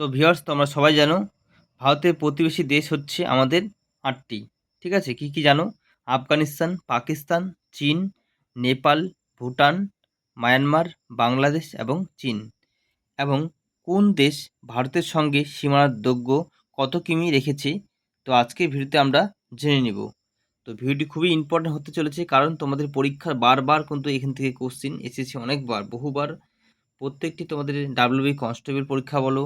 তো ভিউয়ার্স, তোমরা সবাই জানো, ভারতের প্রতিবেশী দেশ হচ্ছে আমাদের আটটি, ঠিক আছে? কি কি জানো? আফগানিস্তান, পাকিস্তান, চীন, নেপাল, ভুটান, মায়ানমার, বাংলাদেশ এবং চীন। এবং কোন দেশ ভারতের সঙ্গে সীমানার দৈর্ঘ্য কত কিমি রেখেছে? তো আজকের ভিডিওতে আমরা জেনে নিব। তো ভিডিওটি খুবই ইম্পর্টেন্ট হতে চলেছে, কারণ তোমাদের পরীক্ষা বারবার কিন্তু এখান থেকে কোশ্চিন এসেছে অনেকবার, বহুবার। প্রত্যেকটি তোমাদের ডাব্লিউবি কনস্টেবল পরীক্ষা বলো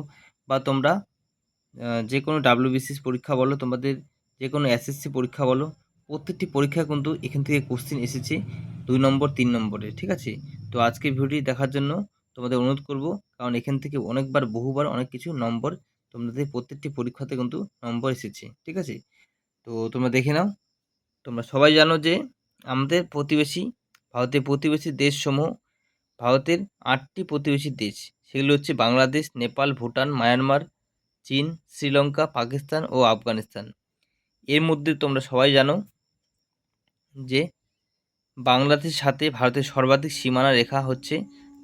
বা তোমরা যে কোনো ডাব্লিউবিসিএস পরীক্ষা বলো, তোমাদের যে কোনো এসএসসি পরীক্ষা বলো, প্রত্যেকটি পরীক্ষা কিন্তু এখান থেকে কোশ্চিন এসেছে দুই নম্বর, তিন নম্বরে, ঠিক আছে? তো আজকে ভিডিওটি দেখার জন্য তোমাদের অনুরোধ করব, কারণ এখান থেকে অনেকবার, বহুবার অনেক কিছু নম্বর তোমাদের প্রত্যেকটি পরীক্ষাতে কিন্তু নম্বর এসেছে, ঠিক আছে? তো তোমরা দেখে নাও, তোমরা সবাই জানো যে আমাদের প্রতিবেশী, ভারতের প্রতিবেশী দেশসমূহ ভারতের আটটি প্রতিবেশী দেশ। সেগুলো হচ্ছে বাংলাদেশ, নেপাল, ভুটান, মায়ানমার, চীন, শ্রীলঙ্কা, পাকিস্তান ও আফগানিস্তান। এর মধ্যে তোমরা সবাই জানো যে বাংলাদেশের সাথে ভারতের সর্বাধিক সীমানা রেখা হচ্ছে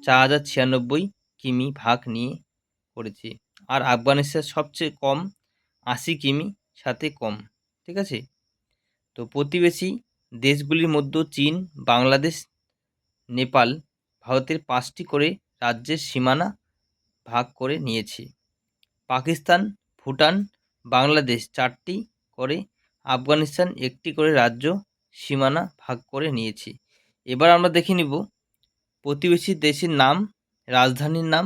চার হাজার ছিয়ানব্বই কিমি ভাগ নিয়ে করেছে। আর আফগানিস্তান সবচেয়ে কম, আশি কিমি সাথে কম, ঠিক আছে? তো প্রতিবেশী দেশগুলির মধ্যে চীন, বাংলাদেশ, নেপাল ভারতের পাঁচটি করে রাজ্যের সীমানা ভাগ করে নিয়েছে। পাকিস্তান, ভুটান, বাংলাদেশ চারটি করে, আফগানিস্তান একটি করে রাজ্য সীমানা ভাগ করে নিয়েছে। এবার আমরা দেখে নিব প্রতিবেশী দেশের নাম, রাজধানীর নাম,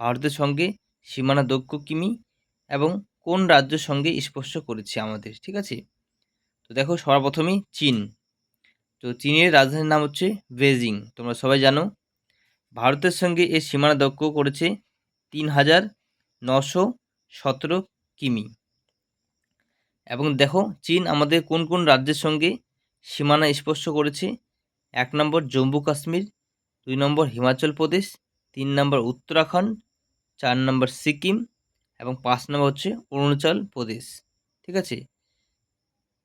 ভারতের সঙ্গে সীমানা দৈর্ঘ্য কিমি এবং কোন রাজ্যের সঙ্গে স্পর্শ করেছে আমাদের, ঠিক আছে? তো দেখো সর্বপ্রথমেই চীন। তো চীনের রাজধানীর নাম হচ্ছে বেজিং, তোমরা সবাই জানো। ভারতের সঙ্গে এর সীমানা দক্ষ করেছে তিন হাজার নশো সতেরো কিমি। এবং দেখো, চীন আমাদের কোন কোন রাজ্যের সঙ্গে সীমানা স্পর্শ করেছে? এক নম্বর জম্মু কাশ্মীর, দুই নম্বর হিমাচল প্রদেশ, তিন নম্বর উত্তরাখণ্ড, চার নম্বর সিকিম এবং পাঁচ নম্বর হচ্ছে অরুণাচল প্রদেশ। ঠিক আছে?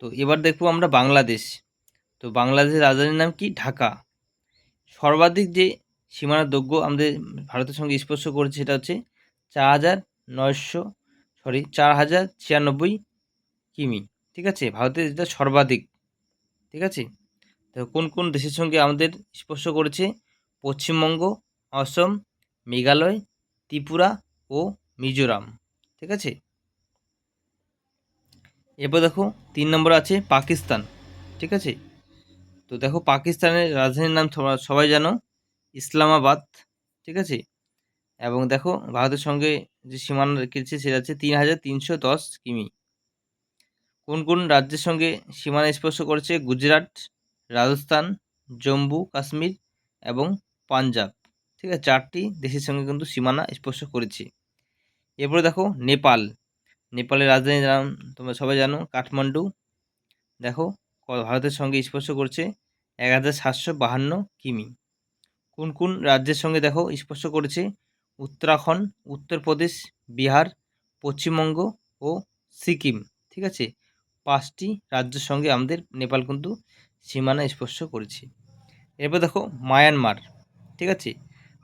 তো এবার দেখব আমরা বাংলাদেশ। তো বাংলাদেশের রাজধানীর নাম কি? ঢাকা। সর্বাধিক যে সীমানার দৈর্ঘ্য আমাদের ভারতের সঙ্গে স্পর্শ করেছে সেটা হচ্ছে চার হাজার নয়শো সরি চার হাজার ছিয়ানব্বই কিমি, ঠিক আছে? ভারতের যেটা সর্বাধিক, ঠিক আছে? তো কোন কোন দেশের সঙ্গে আমাদের স্পর্শ করেছে? পশ্চিমবঙ্গ, অসম, মেঘালয়, ত্রিপুরা ও মিজোরাম, ঠিক আছে? এরপর দেখো, তিন নম্বর আছে পাকিস্তান, ঠিক আছে? তো দেখো, পাকিস্তানের রাজধানীর নাম সবাই জানো ইসলামাবাদ, ঠিক আছে? এবং দেখো, ভারতের সঙ্গে যে সীমানা রেখেছে, সেটা হচ্ছে তিন হাজার তিনশো দশ কিমি। কোন কোন রাজ্যের সঙ্গে সীমানা স্পর্শ করেছে? গুজরাট, রাজস্থান, জম্মু, কাশ্মীর এবং পাঞ্জাব। ঠিক আছে, চারটি দেশের সঙ্গে কিন্তু সীমানা স্পর্শ করেছে। এরপরে দেখো, নেপাল। নেপালের রাজধানীর নাম তোমরা সবাই জানো, কাঠমান্ডু। দেখো, ভারতের সঙ্গে স্পর্শ করছে এক হাজার সাতশো বাহান্ন কিমি। কোন কোন রাজ্যের সঙ্গে দেখো স্পর্শ করেছে? উত্তরাখণ্ড, উত্তরপ্রদেশ, বিহার, পশ্চিমবঙ্গ ও সিকিম, ঠিক আছে? পাঁচটি রাজ্যের সঙ্গে আমাদের নেপাল কিন্তু সীমানা স্পর্শ করেছে। এরপর দেখো মায়ানমার, ঠিক আছে?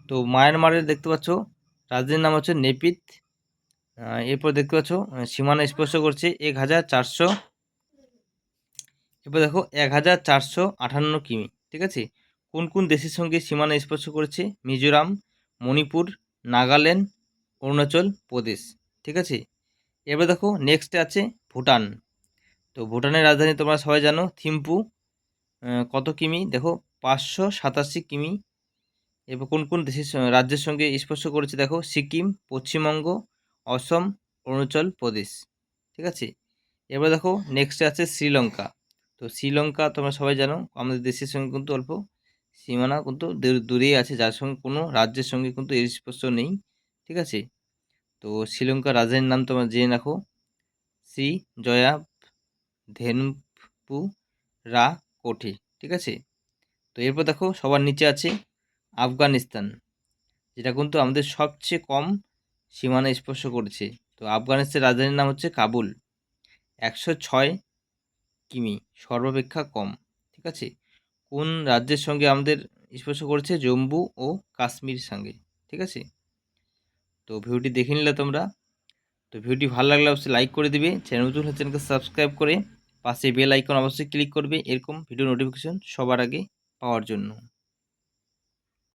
তো মায়ানমারের দেখতে পাচ্ছ, রাজ্যের নাম হচ্ছে নেপিত এরপর দেখতে পাচ্ছ সীমানা স্পর্শ করছে এক হাজার চারশো, এরপর দেখো এক হাজার চারশো আটান্ন কিমি, ঠিক আছে? কোন কোন দেশের সঙ্গে সীমানা স্পর্শ করেছে? মিজোরাম, মণিপুর, নাগাল্যান্ড, অরুণাচল প্রদেশ। ঠিক আছে? এবার দেখো নেক্সটে আছে ভুটান। তো ভুটানের রাজধানী তোমরা সবাই জানো, থিম্পু। কত কিমি? দেখো, পাঁচশো সাতাশি কিমি। এবার কোন কোন দেশের রাজ্যের সঙ্গে স্পর্শ করেছে? দেখো, সিকিম, পশ্চিমবঙ্গ, অসম, অরুণাচল প্রদেশ। ঠিক আছে? এবার দেখো নেক্সটে আছে শ্রীলঙ্কা। তো শ্রীলঙ্কা তোমরা সবাই জানো, আমাদের দেশের সঙ্গে কিন্তু অল্প সীমানা কিন্তু দূরেই আছে। যার সঙ্গে কোনো রাজ্যের সঙ্গে কিন্তু এর স্পর্শ নেই, ঠিক আছে? তো শ্রীলঙ্কার রাজধানীর নাম তোমরা জেনে রাখো। শ্রী জয়া ধেনপু রা কোঠি, ঠিক আছে? তো এরপর দেখো সবার নিচে আছে আফগানিস্তান, যেটা কিন্তু আমাদের সবচেয়ে কম সীমানা স্পর্শ করেছে। তো আফগানিস্তানের রাজধানীর নাম হচ্ছে কাবুল, একশো ছয় কিমি, সর্বাপেক্ষা কম, ঠিক আছে? কোন রাজ্যের সঙ্গে আমাদের স্পর্শ করেছে? জম্মু ও কাশ্মীর সঙ্গে, ঠিক আছে? তো ভিডিওটি দেখে নিলে তোমরা। তো ভিডিওটি ভালো লাগলে অবশ্যই লাইক করে দিবে। চ্যানেল নতুন চ্যানেলকে সাবস্ক্রাইব করে পাশে বেল আইকন অবশ্যই ক্লিক করবে। এরকম ভিডিও নোটিফিকেশন সবার আগে পাওয়ার জন্য।